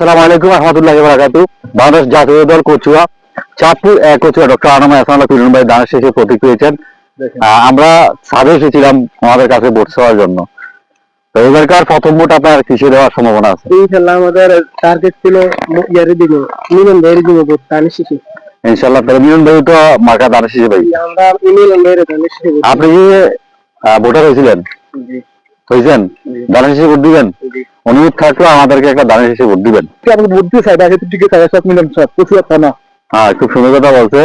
আসসালামু আলাইকুম রহমতুল্লাহ বারাকাতু বাংলাদেশ জাতীয় দল কচুয়া চাঁদপুর কচুয়া ডক্টর আনামা আসানুল্লাহ ভাই দানের শেষে প্রতীক আমরা এসেছিলাম আমাদের কাছে ভোট চাওয়ার জন্য। তো এবারকার প্রথম ভোট আপনার কিসে দেওয়ার সম্ভাবনা আছে? আমাদের টার্গেট ছিল ইয়ারে দিব মিলন ভাইয়ের দিব ভোট ধানের শেষে। তাহলে মিলন ভাই তো মার্কা দানের শেষে ভাই। আমরা মিলন ভাইয়ের ধানের শেষে আপনি কি ভোটার হয়েছিলেন? হয়েছেন? দানের শেষে ভোট দিবেন। অনুরোধ থাকলেও আমাদেরকে একটা দানের শেষে ভোট দিবেন। ভোট দিয়ে আছে সব মিলন সব কিছু না হ্যাঁ খুব সুন্দর কথা বলছে।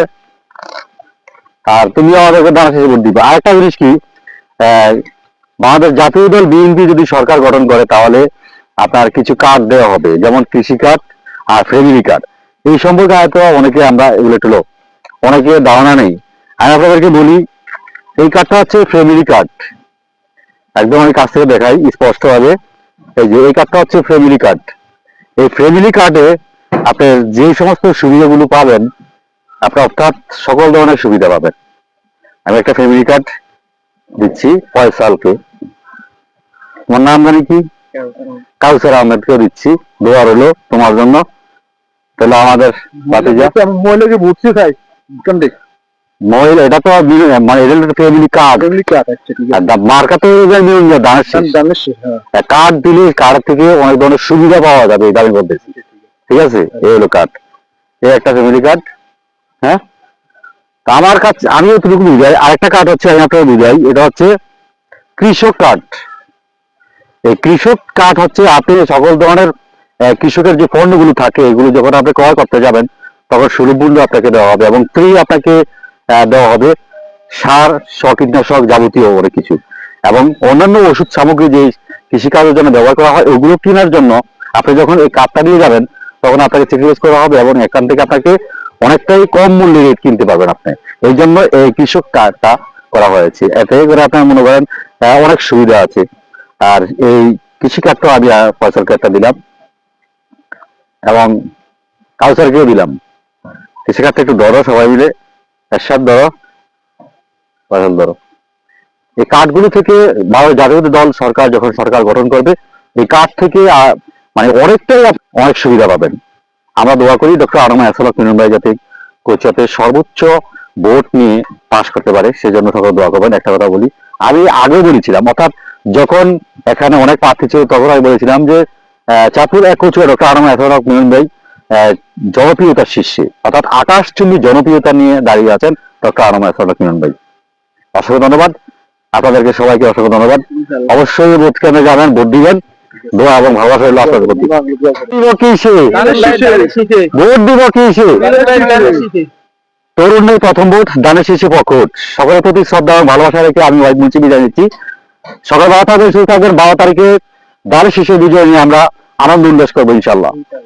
আর তুমি আমাদেরকে দানা শেষে ভোট দিবে। আরেকটা জিনিস কি বাংলাদেশ জাতীয় দল বিএনপি যদি সরকার গঠন করে তাহলে আপনার কিছু কার্ড দেওয়া হবে যেমন কৃষি কার্ড আর ফ্যামিলি কার্ড। এই সম্পর্কে হয়তো অনেকে আমরা এগুলো একটু লোক অনেকে ধারণা নেই। আমি আপনাদেরকে বলি এই কার্ডটা হচ্ছে ফ্যামিলি কার্ড। একদম আমি কাছ থেকে দেখাই স্পষ্টভাবে। এই যে এই কার্ডটা হচ্ছে ফ্যামিলি কার্ড এই ফ্যামিলি কার্ডে আপনি যে সমস্ত সুবিধাগুলো পাবেন আপনি অর্থাৎ সকল ধরনের সুবিধা পাবেন। আমি একটা ফ্যামিলি কার্ড দিচ্ছি ফয়সালকে তোমার নাম জানি কি? কাউসার আহমেদকেও দিচ্ছি। দোয়া হলো তোমার জন্য। তাহলে আমাদের বাতিজা মহিলাকে ভোট দিয়ে চাই এটা তো মানে এটা ফ্যামিলি কার্ড ফ্যামিলি কার্ড আচ্ছা আর মার্কা তো দানের শেষ। ধানের শেষ কার্ড দিলে কার্ড থেকে অনেক ধরনের সুবিধা পাওয়া যাবে বলতেছি। ঠিক আছে। এই হলো কার্ড এই একটা ফ্যামিলি কার্ড হ্যাঁ? আমার কাছে আমি এতটুকু বুঝাই আরেকটা কার্ড হচ্ছে আমি আপনাকে বুঝাই এটা হচ্ছে কৃষক কার্ড এই কৃষক কার্ড হচ্ছে আপনি সকল ধরনের কৃষকের যে পণ্যগুলো থাকে এগুলো যখন আপনি ক্রয় করতে যাবেন তখন সুলভ মূল্য আপনাকে দেওয়া হবে এবং ফ্রি আপনাকে দেওয়া হবে। সার কীটনাশক যাবতীয় অনেক কিছু। এবং অন্যান্য ওষুধ সামগ্রী যে কৃষিকাজের জন্য ব্যবহার করা হয়, ওগুলো কেনার জন্য আপনি যখন এই কার্ডটা নিয়ে যাবেন, তখন আপনাকে চেকলিস্ট করা হবে এবং এখান থেকে আপনাকে অনেকটাই কম মূল্যে রেট কিনতে পারবেন আপনি। এই জন্য এই কৃষক কার্ডটা করা হয়েছে। এতে করে আপনার মনে করেন অনেক সুবিধা আছে। আর এই কৃষি কার্ডটাও আমি ফসল কার্ডটা দিলাম। এবং কাউসারকেও দিলাম। কৃষি কার্ডটা একটু ধরো সবাই মিলে। একসাথ ধরো। ফসল ধরো। এই কার্ডগুলো থেকে ভারত জাতীয় দল সরকার যখন সরকার গঠন করবে, এই কার্ড থেকে মানে অনেকটাই অনেক সুবিধা পাবেন। আমরা দোয়া করি ডক্টর আরমা এসলাক মিনন ভাই যাতে কোচাতে সর্বোচ্চ ভোট নিয়ে পাশ করতে পারে, সেজন্য সকল দোয়া করবেন। একটা কথা বলি, আমি আগে বলেছিলাম, অর্থাৎ যখন এখানে অনেক প্রার্থী ছিল, তখন আমি বলেছিলাম যে চাঁদপুর এক কোচুয়া ডক্টর আরমা এসলাক মিনন ভাই জনপ্রিয়তার শীর্ষে। অর্থাৎ আকাশ আকাশচুম্বী জনপ্রিয়তা নিয়ে দাঁড়িয়ে আছেন ডক্টর আরমা এসলাক মিনন ভাই। অসংখ্য ধন্যবাদ। আপনাদেরকে সবাইকে অসংখ্য ধন্যবাদ। অবশ্যই ভোট কেন্দ্রে যাবেন ভোট দিবেন। দোয়া এবং ভালোবাসা আপনাদের প্রতি। দিব কিসে ভোট দিব কিসে তরুণের প্রথম ভোট দানের শীর্ষে পক্ষট সকলের প্রতি শ্রদ্ধা এবং ভালোবাসা রেখে আমি ওয়াইড মুন্সি বিদায় নিচ্ছি। সকাল বারো থাকবেন সুস্থ থাকবেন। বারো তারিখে দানের শীর্ষে বিজয় নিয়ে আমরা আনন্দ উল্লাস করব ইনশাল্লাহ